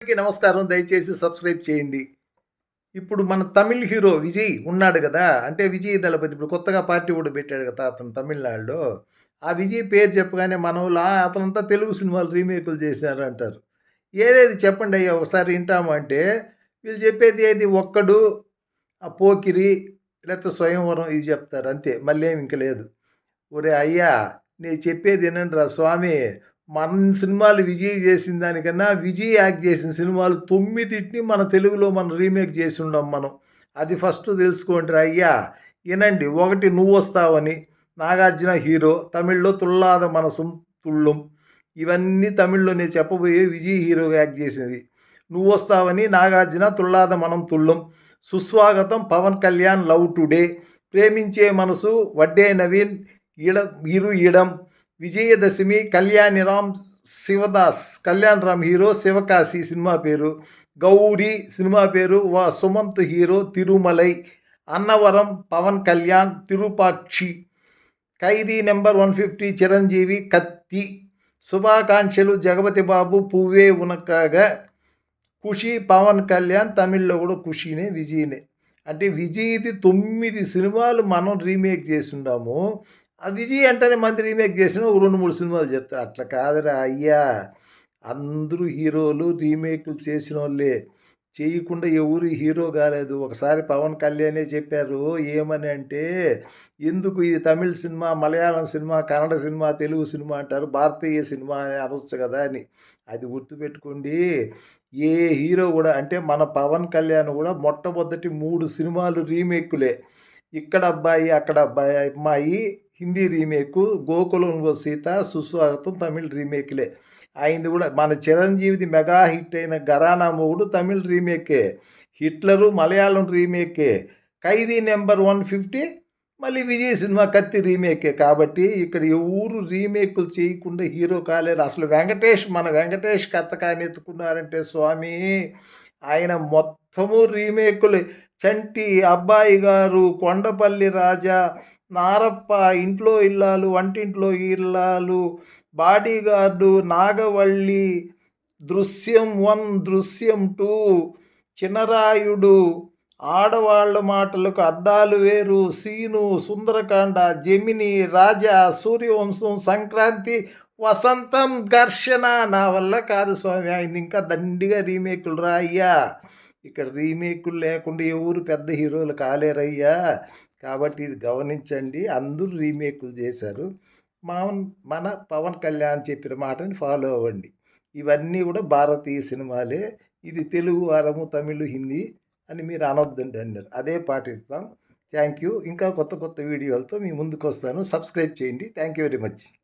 అందరికీ నమస్కారం. దయచేసి సబ్స్క్రైబ్ చేయండి. ఇప్పుడు మన తమిళ్ హీరో విజయ్ ఉన్నాడు కదా. అంటే విజయ్ దళపతి ఇప్పుడు కొత్తగా పార్టీ కూడా పెట్టాడు కదా అతను తమిళనాడులో. ఆ విజయ్ పేరు చెప్పగానే మన అతనంతా తెలుగు సినిమాలు రీమేకులు చేశారు అంటారు. ఏదేది చెప్పండి అయ్యా ఒకసారి వింటాము అంటే వీళ్ళు చెప్పేది ఏది? ఒక్కడు ఆ పోకిరి లేకపోతే స్వయంవరం ఇవి చెప్తారు అంతే. మళ్ళీ ఏమి ఇంక లేదు. ఒరే అయ్యా నేను చెప్పేది ఏంటంటే స్వామి. మన సినిమాలు విజయ్ చేసిన దానికన్నా విజయ్ యాక్ట్ చేసిన సినిమాలు తొమ్మిదిటిని మన తెలుగులో మనం రీమేక్ చేసి ఉన్నాం మనం. అది ఫస్ట్ తెలుసుకోండి అయ్యా. వినండి ఒకటి నువ్వు వస్తావని. నాగార్జున హీరో తమిళ్ళో తుల్లాద మనసు తుళ్ళం. ఇవన్నీ తమిళ్ళో నేను చెప్పబోయే విజయ్ హీరోగా యాక్ట్ చేసినవి. నువ్వు వస్తావని నాగార్జున తుల్లాద మనం తుళ్ళం. సుస్వాగతం పవన్ కళ్యాణ్ లవ్ టుడే. ప్రేమించే మనసు వడ్డే నవీన్ ఇడ ఇరు ఇడం. విజయదశమి కళ్యాణిరామ్ శివదాస్ కళ్యాణ్ రామ్ హీరో శివకాశి సినిమా పేరు గౌరీ సినిమా పేరు వా Sumanth hero Tirumalai Annavaram Pawan Kalyan Tirupakshi. Khaidi number one fifty Chiranjeevi Kaththi. శుభాకాంక్షలు జగపతి బాబు పువ్వే ఉనకగా. ఖుషి పవన్ కళ్యాణ్ తమిళ్ళో కూడా ఖుషినే విజయ్నే అంటే విజయ్ది తొమ్మిది సినిమాలు మనం రీమేక్ చేసి ఉన్నాము విజయ్ అంటేనే మంది రీమేక్ చేసిన ఒక రెండు మూడు సినిమాలు చెప్తారు. అట్లా కాదురా అయ్యా. అందరూ హీరోలు రీమేక్లు చేసిన వాళ్ళే చేయకుండా ఎవరు హీరో కాలేదు. ఒకసారి పవన్ కళ్యాణే చెప్పారు ఏమని అంటే ఎందుకు ఇది Tamil cinema Malayalam cinema Kannada cinema Telugu cinema అంటారు? భారతీయ సినిమా అని అనొచ్చు కదా అని. అది గుర్తుపెట్టుకోండి. ఏ హీరో కూడా అంటే మన పవన్ కళ్యాణ్ కూడా మొట్టమొదటి మూడు సినిమాలు రీమేక్లే. ఇక్కడ అబ్బాయి అక్కడ అబ్బాయి అమ్మాయి హిందీ రీమేక్ గోకులంలో సీత సుస్వాగతం తమిళ్ రీమేక్లే. అయింది కూడా మన చిరంజీవిది మెగా హిట్ అయిన గరానా మొగుడు తమిళ్ రీమేకే. హిట్లరు మలయాళం రీమేకే. ఖైదీ నెంబర్ వన్ ఫిఫ్టీ మళ్ళీ విజయ్ సినిమా కత్తి రీమేకే. కాబట్టి ఇక్కడ ఎవరు రీమేకులు చేయకుండా హీరో కాలేరు. అసలు వెంకటేష్ మన వెంకటేష్ కథ కానీ ఎత్తుకున్నారంటే స్వామి ఆయన మొత్తము రీమేకులు. చంటి అబ్బాయి గారు కొండపల్లి రాజా నారప్ప ఇంట్లో ఇల్లాలు వంటింట్లో ఇల్లాలు బాడీగార్డు నాగవల్లి దృశ్యం వన్ దృశ్యం టూ చినరాయుడు ఆడవాళ్ళ మాటలకు అద్దాలు వేరు సీను సుందరకాండ జమిని రాజా సూర్యవంశం సంక్రాంతి వసంతం ఘర్షణ నా వల్ల కాదు స్వామి ఆయన ఇంకా దండిగా రీమేకులు రా అయ్యా. ఇక్కడ రీమేకులు లేకుండా ఎవరు పెద్ద హీరోలు కాలేరయ్యా. కాబట్టి ఇది గమనించండి. అందరూ రీమేకులు చేశారు. మావన్ మన పవన్ కళ్యాణ్ చెప్పిన మాటని ఫాలో అవ్వండి. ఇవన్నీ కూడా భారతీయ సినిమాలే. ఇది తెలుగు వారము తమిళ్ హిందీ అని మీరు అనొద్దండి అన్నారు. అదే పాటిస్తాం. Thank you. ఇంకా కొత్త కొత్త వీడియోలతో మీ ముందుకు వస్తాను సబ్స్క్రైబ్ చేయండి. Thank you very much.